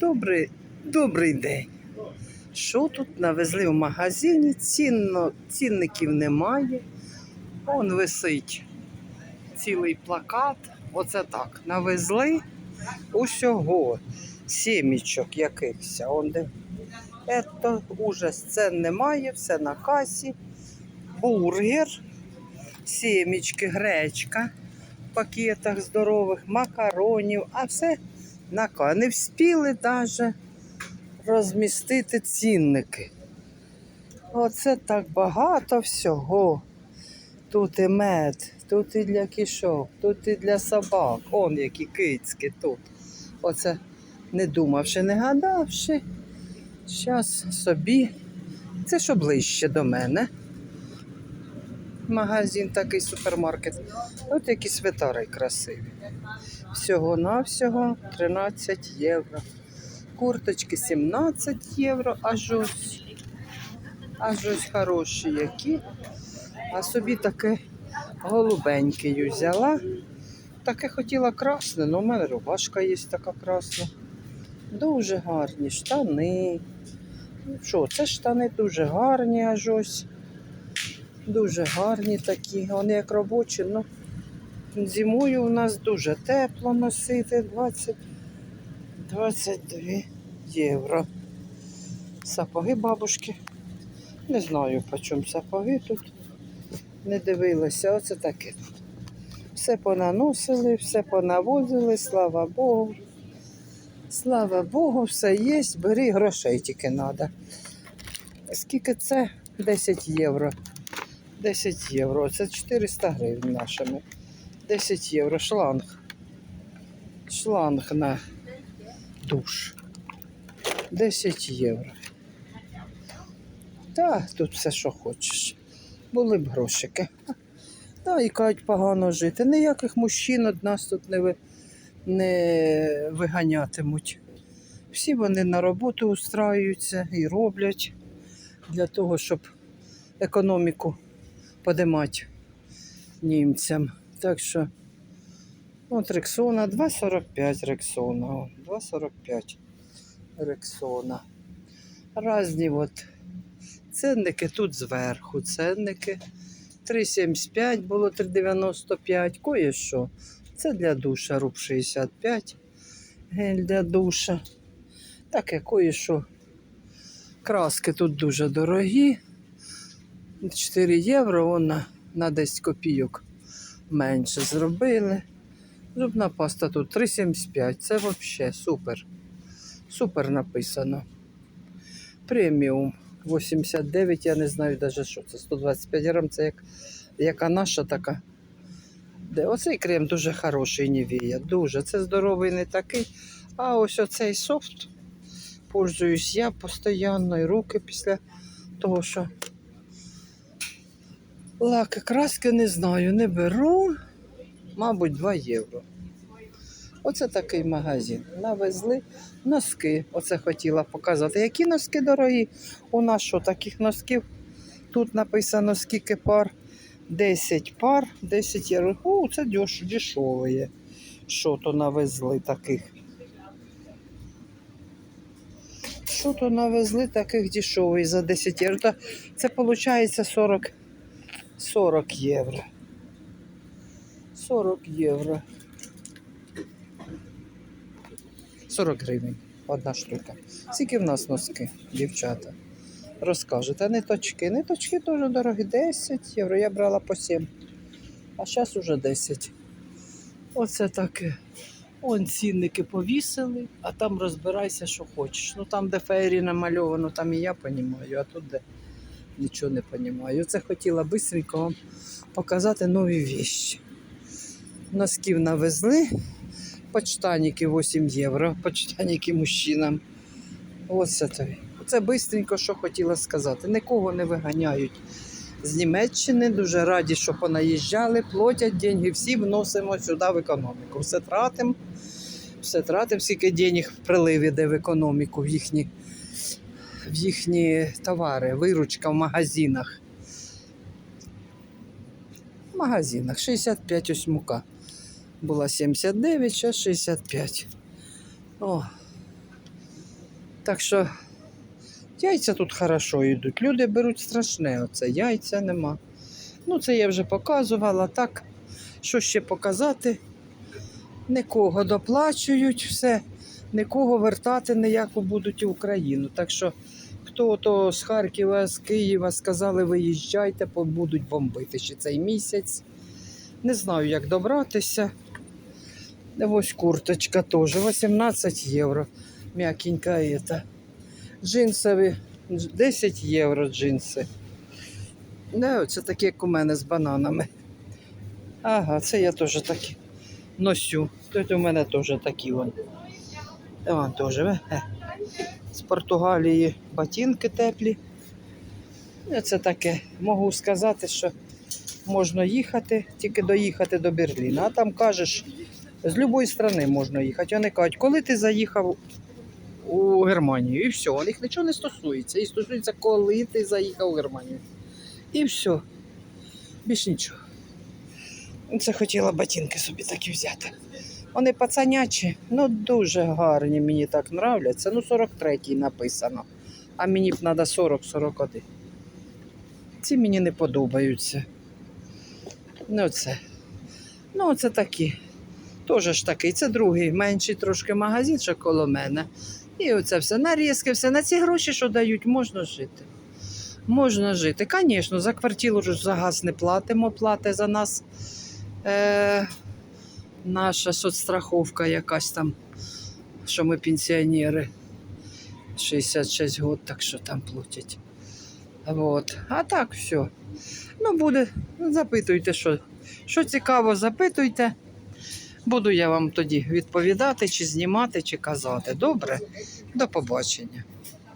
Добрий, добрий день. Що тут навезли в магазині? Цінно, цінників немає. Вон висить цілий плакат. Оце так. Навезли усього сімічок якихось. Ето ужас. Цен немає, все на касі. Бургер, сімічки, гречка в пакетах здорових, макаронів, а все на. Не вспіли навіть розмістити цінники. Оце так багато всього. Тут і мед, тут і для кішок, тут і для собак. Он які кицьки тут. Оце не думавши, не гадавши. Зараз собі. Це що ближче до мене. Магазин такий супермаркет. От які свитари красиві. Всього-навсього 13 євро. Курточки 17 євро, аж ось. Аж ось хороші які. А собі таке голубеньке взяла. Таке хотіла красне, але у мене рубашка є така красна. Дуже гарні штани. Ну що, це штани дуже гарні аж ось. Дуже гарні такі. Вони як робочі, ну зимою у нас дуже тепло носити 20, 22 євро. Сапоги бабушки. Не знаю, по чому сапоги тут. Не дивилася, оце таке. Все понаносили, все понавозили, слава Богу. Слава Богу, все є, бери грошей тільки треба. Скільки це? 10 євро. 10 євро. Це 400 гривень нашими. 10 євро. Шланг. Шланг на душ. 10 євро. Так, тут все, що хочеш. Були б грошики. Та і кажуть, погано жити. Ніяких мужчин від нас тут не, ви, не виганятимуть. Всі вони на роботу устраюються і роблять для того, щоб економіку подимати німцям. Так що, от Рексона, 2,45 Рексона. 2,45 Рексона. Разні от ценники тут зверху, ценники. 3,75 було 3,95, кое-що. Це для душа, руб 65. Гель для душа. Таке кое-що. Краски тут дуже дорогі. 4 євро вона на 10 копійок менше зробили. Зубна паста тут 3,75. Це взагалі супер. Супер написано. Преміум 89, я не знаю навіть, що це. 125 грам, це як, яка наша така. Де? Оцей крем дуже хороший Нівія. Дуже. Це здоровий не такий. А ось оцей софт. Пользуюсь я постійно і руки після того, що лаки краски не знаю, не беру. Мабуть, 2 євро. Оце такий магазин. Навезли носки. Оце хотіла показати. Які носки дорогі? У нас що таких носків? Тут написано скільки пар. 10 пар, 10 євро. О, це деш, дешеве. Що то навезли таких? Що то навезли таких дешевих за 10 євро? Це виходить 40, 40 євро. 40 євро. 40 гривень одна штука. Скільки в нас носки, дівчата? Розкажете, ниточки. Ниточки дуже дорогі, 10 євро. Я брала по 7. А зараз уже 10. Оце таке. Он цінники повісили, а там розбирайся, що хочеш. Ну там, де феєрі намальовано, там і я розумію, а тут де нічого не розумію. Це хотіла швидко вам показати нові вещи. Носків навезли. Почтаніки 8 євро. Почтаніки мужчинам. Оце тобі. Це швидко, що хотіла сказати. Нікого не виганяють з Німеччини. Дуже раді, що понаїжджали, платять деньги, всі вносимо сюди в економіку. Все тратимо, все тратимо, скільки денег в прилив іде в економіку, в їхні, в їхні товари, виручка в магазинах. В магазинах 65 ось мука. Була 79, зараз 65. О, Так що яйця тут хорошо йдуть. Люди беруть страшне оце, яйця нема. Ну, це я вже показувала. Так, що ще показати? Нікого доплачують, все, нікого вертати ніяку будуть в Україну. Так що, хто то з Харкова, з Києва сказали, виїжджайте, будуть бомбити ще цей місяць. Не знаю, як добратися. Ось курточка теж 18 євро. М'якенька ета. Джинсові 10 євро джинси. Не, це такі, як у мене з бананами. Ага, це я теж такі носю. Тут у мене теж такі вон. Вон теж. е, е. З Португалії ботинки теплі. Ну, Це таке. Можу сказати, що можна їхати, тільки доїхати до Берліна. А там кажеш, з будь-якої країни можна їхати. Вони кажуть, коли ти заїхав у Германію, і все, у них нічого не стосується. І стосується, коли ти заїхав у Германію. І все. Більш нічого. Це хотіла ботинки собі такі взяти. Вони пацанячі, ну дуже гарні, мені так нравляться. Ну, 43-й написано. А мені б треба 40-41. Ці мені не подобаються. Ну, це. Ну, це такі. Теж ж такий. Це другий, менший трошки магазин, що коло мене. І оце все нарізки, все. На ці гроші, що дають, можна жити. Можна жити. Звісно, за квартиру за газ не платимо, платить за нас е, наша соцстраховка якась там, що ми пенсіонери. 66 років, так що там платять. Вот. А так все. Ну, буде, запитуйте, що, що цікаво, запитуйте. Буду я вам тоді відповідати, чи знімати, чи казати. Добре? До побачення.